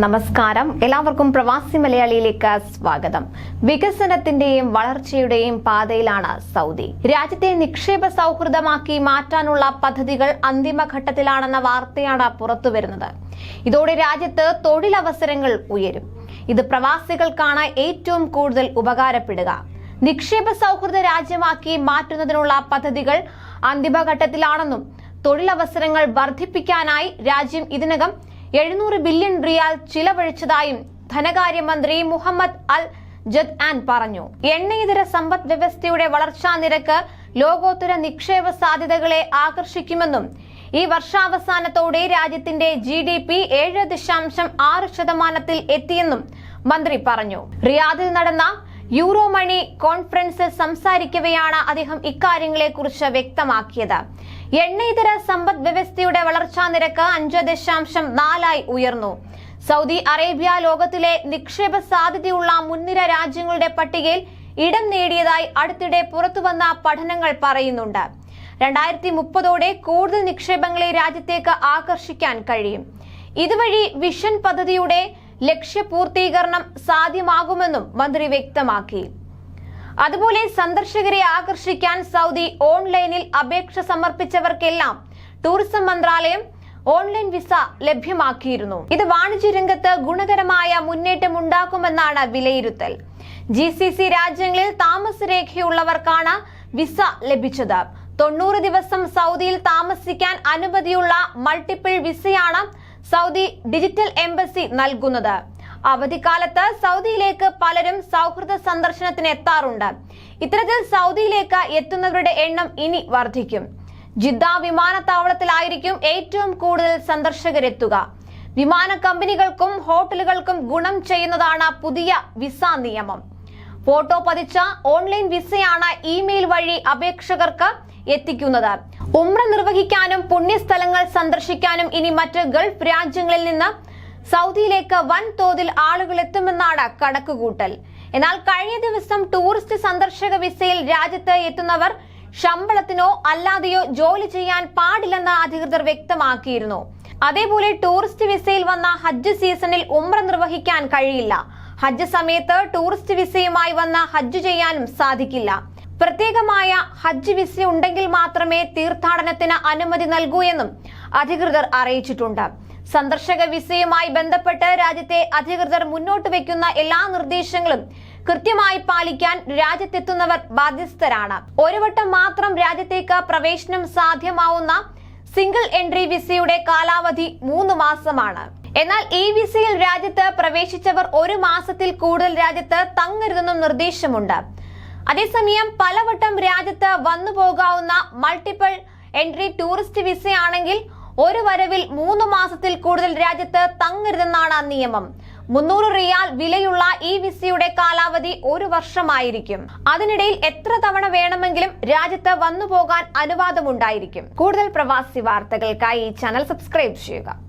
നമസ്കാരം. എല്ലാവർക്കും പ്രവാസി മലയാളിയിലേക്ക് സ്വാഗതം. വികസനത്തിന്റെയും വളർച്ചയുടെയും പാതയിലാണ് സൗദി. രാജ്യത്തെ നിക്ഷേപ സൗഹൃദമാക്കി മാറ്റാനുള്ള പദ്ധതികൾ അന്തിമഘട്ടത്തിലാണെന്ന വാർത്തയാണ് പുറത്തുവരുന്നത്. ഇതോടെ രാജ്യത്ത് തൊഴിലവസരങ്ങൾ ഉയരും. ഇത് പ്രവാസികൾക്കാണ് ഏറ്റവും കൂടുതൽ ഉപകാരപ്പെടുക. നിക്ഷേപ സൗഹൃദ രാജ്യമാക്കി മാറ്റുന്നതിനുള്ള പദ്ധതികൾ അന്തിമഘട്ടത്തിലാണെന്നും തൊഴിലവസരങ്ങൾ വർദ്ധിപ്പിക്കാനായി രാജ്യം ഇതിനകം എഴുന്നൂറ് ബില്യൺ റിയാൽ ചിലവഴിച്ചതായും ധനകാര്യമന്ത്രി മുഹമ്മദ് അൽ ജദ് ആൻ പറഞ്ഞു. എണ്ണയിതര സമ്പദ് വ്യവസ്ഥയുടെ വളർച്ചാ നിരക്ക് ലോകോത്തര നിക്ഷേപ സാധ്യതകളെ ആകർഷിക്കുമെന്നും ഈ വർഷാവസാനത്തോടെ രാജ്യത്തിന്റെ ജി ഡി പി ഏഴ് ദശാംശം ആറ് ശതമാനത്തിൽ എത്തിയെന്നും മന്ത്രി പറഞ്ഞു. റിയാദിൽ നടന്ന യൂറോ മണി കോൺഫറൻസിൽ സംസാരിക്കവെയാണ് അദ്ദേഹം ഇക്കാര്യങ്ങളെ കുറിച്ച് വ്യക്തമാക്കിയത്. എണ്ണയിതര സമ്പദ് വ്യവസ്ഥയുടെ വളർച്ചാ നിരക്ക് അഞ്ച് ദശാംശം നാലായി ഉയർന്നു. സൗദി അറേബ്യ ലോകത്തിലെ നിക്ഷേപ സാധ്യതയുള്ള മുൻനിര രാജ്യങ്ങളുടെ പട്ടികയിൽ ഇടം നേടിയതായി അടുത്തിടെ പുറത്തുവന്ന പഠനങ്ങൾ പറയുന്നുണ്ട്. രണ്ടായിരത്തി മുപ്പതോടെ കൂടുതൽ നിക്ഷേപങ്ങളെ രാജ്യത്തേക്ക് ആകർഷിക്കാൻ കഴിയും. ഇതുവഴി വിഷൻ പദ്ധതിയുടെ ലക്ഷ്യപൂർത്തീകരണം സാധ്യമാകുമെന്നും മന്ത്രി വ്യക്തമാക്കി. അതുപോലെ സന്ദർശകരെ ആകർഷിക്കാൻ സൗദി ഓൺലൈനിൽ അപേക്ഷ സമർപ്പിച്ചവർക്കെല്ലാം ടൂറിസം മന്ത്രാലയം ഓൺലൈൻ വിസ ലഭ്യമാക്കിയിരുന്നു. ഇത് വാണിജ്യ രംഗത്ത് ഗുണകരമായ മുന്നേറ്റം ഉണ്ടാക്കുമെന്നാണ് വിലയിരുത്തൽ. ജി സി സി രാജ്യങ്ങളിൽ താമസരേഖയുള്ളവർക്കാണ് വിസ ലഭിച്ചത്. തൊണ്ണൂറ് ദിവസം സൗദിയിൽ താമസിക്കാൻ അനുമതിയുള്ള മൾട്ടിപ്പിൾ വിസയാണ് സൗദി ഡിജിറ്റൽ എംബസി നൽകുന്നത്. അവധിക്കാലത്ത് സൗദിയിലേക്ക് പലരും സൗഹൃദ സന്ദർശനത്തിന് എത്താറുണ്ട്. ഇത്തരത്തിൽ സൗദിയിലേക്ക് എത്തുന്നവരുടെ എണ്ണം ഇനി വർദ്ധിക്കും. ജിദ്ദ വിമാനത്താവളത്തിലായിരിക്കും ഏറ്റവും കൂടുതൽ സന്ദർശകരെത്തുക. വിമാന കമ്പനികൾക്കും ഹോട്ടലുകൾക്കും ഗുണം ചെയ്യുന്നതാണ് പുതിയ വിസ നിയമം. ഫോട്ടോ പതിച്ച ഓൺലൈൻ വിസയാണ് ഇമെയിൽ വഴി അപേക്ഷകർക്ക് എത്തിക്കുന്നത്. ഉമ്ര നിർവഹിക്കാനും പുണ്യസ്ഥലങ്ങൾ സന്ദർശിക്കാനും ഇനി മറ്റ് ഗൾഫ് രാജ്യങ്ങളിൽ നിന്ന് സൗദിയിലേക്ക് വൻ തോതിൽ ആളുകൾ എത്തുമെന്നാണ് കണക്കുകൂട്ടൽ. എന്നാൽ കഴിഞ്ഞ ദിവസം ടൂറിസ്റ്റ് സന്ദർശക വിസയിൽ രാജ്യത്ത് എത്തുന്നവർ ശമ്പളത്തിനോ അല്ലാതെയോ ജോലി ചെയ്യാൻ പാടില്ലെന്ന് അധികൃതർ വ്യക്തമാക്കിയിരുന്നു. അതേപോലെ ടൂറിസ്റ്റ് വിസയിൽ വന്ന ഹജ്ജ് സീസണിൽ ഉമ്ര നിർവഹിക്കാൻ കഴിയില്ല. ഹജ്ജ് സമയത്ത് ടൂറിസ്റ്റ് വിസയുമായി വന്ന ഹജ്ജ് ചെയ്യാനും സാധിക്കില്ല. പ്രത്യേകമായ ഹജ്ജ് വിസ ഉണ്ടെങ്കിൽ മാത്രമേ തീർത്ഥാടനത്തിന് അനുമതി നൽകൂ എന്നും അധികൃതർ അറിയിച്ചിട്ടുണ്ട്. സന്ദർശക വിസയുമായി ബന്ധപ്പെട്ട് രാജ്യത്തെ അധികൃതർ മുന്നോട്ട് വെക്കുന്ന എല്ലാ നിർദ്ദേശങ്ങളും കൃത്യമായി പാലിക്കാൻ രാജ്യത്തെത്തുന്നവർ ബാധ്യസ്ഥരാണ്. ഒരു വട്ടം മാത്രം രാജ്യത്തേക്ക് പ്രവേശനം സാധ്യമാവുന്ന സിംഗിൾ എൻട്രി വിസയുടെ കാലാവധി മൂന്ന് മാസമാണ്. എന്നാൽ ഈ വിസയിൽ രാജ്യത്ത് പ്രവേശിച്ചവർ ഒരു മാസത്തിൽ കൂടുതൽ രാജ്യത്ത് തങ്ങരുതെന്നും നിർദ്ദേശമുണ്ട്. അതേസമയം പലവട്ടം രാജ്യത്ത് വന്നു പോകാവുന്ന മൾട്ടിപ്പിൾ എൻട്രി ടൂറിസ്റ്റ് വിസയാണെങ്കിൽ ഒരു വരവിൽ മൂന്ന് മാസത്തിൽ കൂടുതൽ രാജ്യത്ത് തങ്ങരുതെന്നാണ് നിയമം. മുന്നൂറ് റിയാൽ വിലയുള്ള ഈ വിസയുടെ കാലാവധി ഒരു വർഷമായിരിക്കും. അതിനിടയിൽ എത്ര തവണ വേണമെങ്കിലും രാജ്യത്ത് വന്നു പോകാൻ അനുവാദമുണ്ടായിരിക്കും. കൂടുതൽ പ്രവാസി വാർത്തകൾക്കായി ഈ ചാനൽ സബ്സ്ക്രൈബ് ചെയ്യുക.